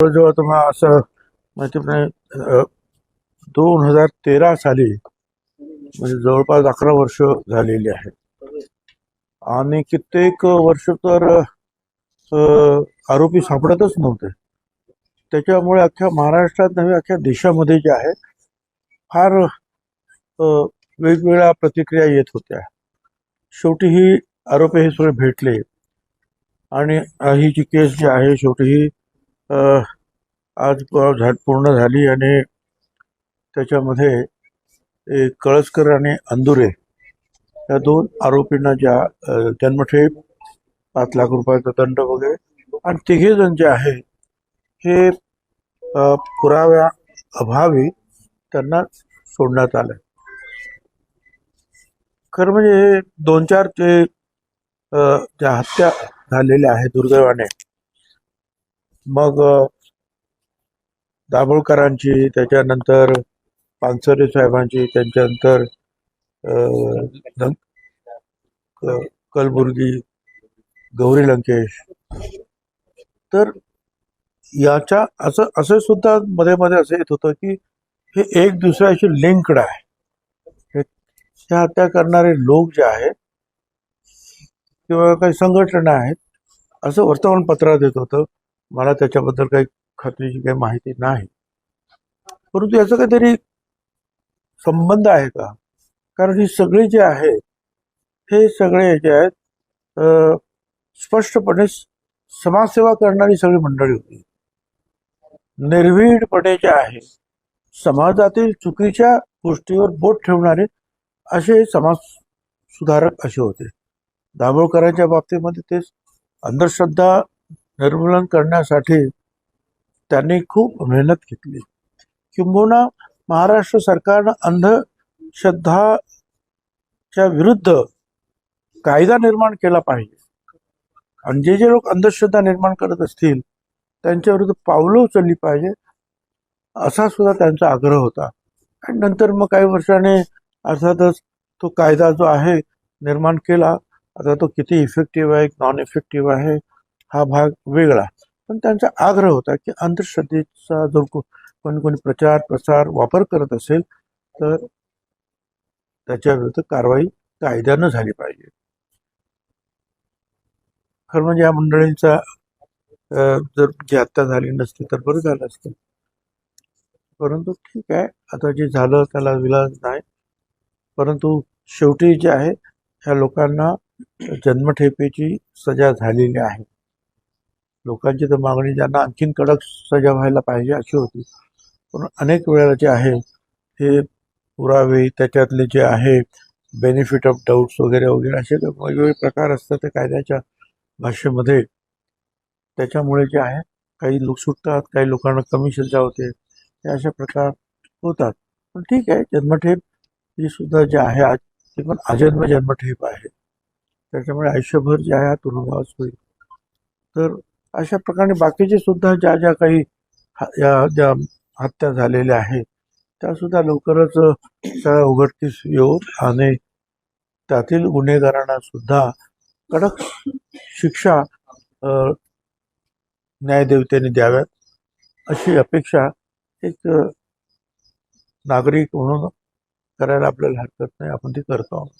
जवळजवळ तुम्हाला असं माहिती दोन हजार तेरा साली म्हणजे जवळपास अकरा वर्ष झालेली आहेत आणि कित्येक वर्ष तर आरोपी सापडतच नव्हते. त्याच्यामुळे अख्ख्या महाराष्ट्रात नव्हे अख्ख्या देशामध्ये जे आहे फार वेगवेगळ्या प्रतिक्रिया येत होत्या. शेवटी ही आरोपी हे सगळे भेटले. आणि ही जी केस जी आहे शेवटी ही आज झा- पूर्ण झाली आणि त्याच्यामध्ये कळसकर आणि अंदुरे या दोन आरोपींना ज्या जन्मठेप पाच लाख रुपयाचा दंड वगैरे आणि तिघे जण जे आहे हे पुराव्या अभावी त्यांना सोडण्यात आलं. खरं म्हणजे हे दोन चार ते ज्या हत्या झालेल्या आहेत दुर्दैवाने मग दाभोळकरांची त्याच्यानंतर पानसरे साहेबांची त्यांच्यानंतर क- कलबुर्गी गौरी लंकेश. तर याच्या असं असं सुद्धा मध्ये मध्ये असं येत होतं की हे एक दुसऱ्याशी लिंकड आहे. हे- ह्या हत्या करणारे लोक जे आहेत किंवा काही संघटना आहेत असं वर्तमानपत्रात येत होतं. मला त्याच्याबद्दल काही खात्रीची काही माहिती नाही. परंतु याचा काहीतरी संबंध आहे का? कारण ही सगळे जे आहेत हे सगळे जे आहेत स्पष्टपणे समाजसेवा करणारी सगळी मंडळी होती. निर्भीडपणे जे आहे समाजातील चुकीच्या गोष्टीवर बोट ठेवणारे असे समाज सुधारक असे होते. दाभोळकरांच्या बाबतीमध्ये ते अंधश्रद्धा निर्मूलन करण्यासाठी त्यांनी खूप मेहनत घेतली. किंबहुना महाराष्ट्र सरकारनं अंधश्रद्धाच्या विरुद्ध कायदा निर्माण केला पाहिजे. आणि जे जे लोक अंधश्रद्धा निर्माण करत असतील त्यांच्या विरुद्ध पावलं उचलली पाहिजे असा सुद्धा त्यांचा आग्रह होता. आणि नंतर मग काही वर्षाने अर्थातच तो कायदा जो आहे निर्माण केला. आता तो किती इफेक्टिव्ह आहे नॉन इफेक्टिव्ह आहे हा भाग वेगळा. पण त्यांचा आग्रह होता की अंधश्रद्धेचा जर को- कोणी कोणी प्रचार प्रसार वापर करत असेल तर त्याच्या विरुद्ध कारवाई कायद्यानं झाली पाहिजे. खरं म्हणजे या मंडळींचा जर जी आत्ता झाली नसती तर बरं झालं असतं. परंतु ठीक आहे आता जे झालं त्याला विलाज नाही. परंतु शेवटी जे आहे ह्या लोकांना जन्मठेपेची सजा झालेली आहे. लोकांची तर मागणी ज्यांना आणखीन कडक सजा व्हायला पाहिजे अशी होती. पण अनेक वेळेला जे आहे हे पुरावे त्याच्यातले जे आहे बेनिफिट ऑफ डाऊट्स वगैरे वगैरे असे वेगवेगळे प्रकार असतात ते कायद्याच्या भाषेमध्ये. त्याच्यामुळे जे आहे काही लोक सुटतात काही लोकांना कमी सजा होते हे अशा प्रकार होतात. पण ठीक आहे जन्मठेप ही सुद्धा जे आहे आज ती पण अजन्म जन्मठेप आहे. त्याच्यामुळे आयुष्यभर जे आहे हा तुरुंगवास होईल. तर अशा प्रकारे बाकीचे सुद्धा ज्या ज्या काही ह- या ज्या हत्या झालेल्या आहेत त्यासुद्धा लवकरच सगळ्या उघडकीस येऊ आणि त्यातील गुन्हेगारांना सुद्धा कडक शिक्षा न्यायदेवतेने द्याव्यात अशी अपेक्षा एक नागरिक म्हणून करायला आपल्याला हरकत नाही. आपण ती करतो आहोत.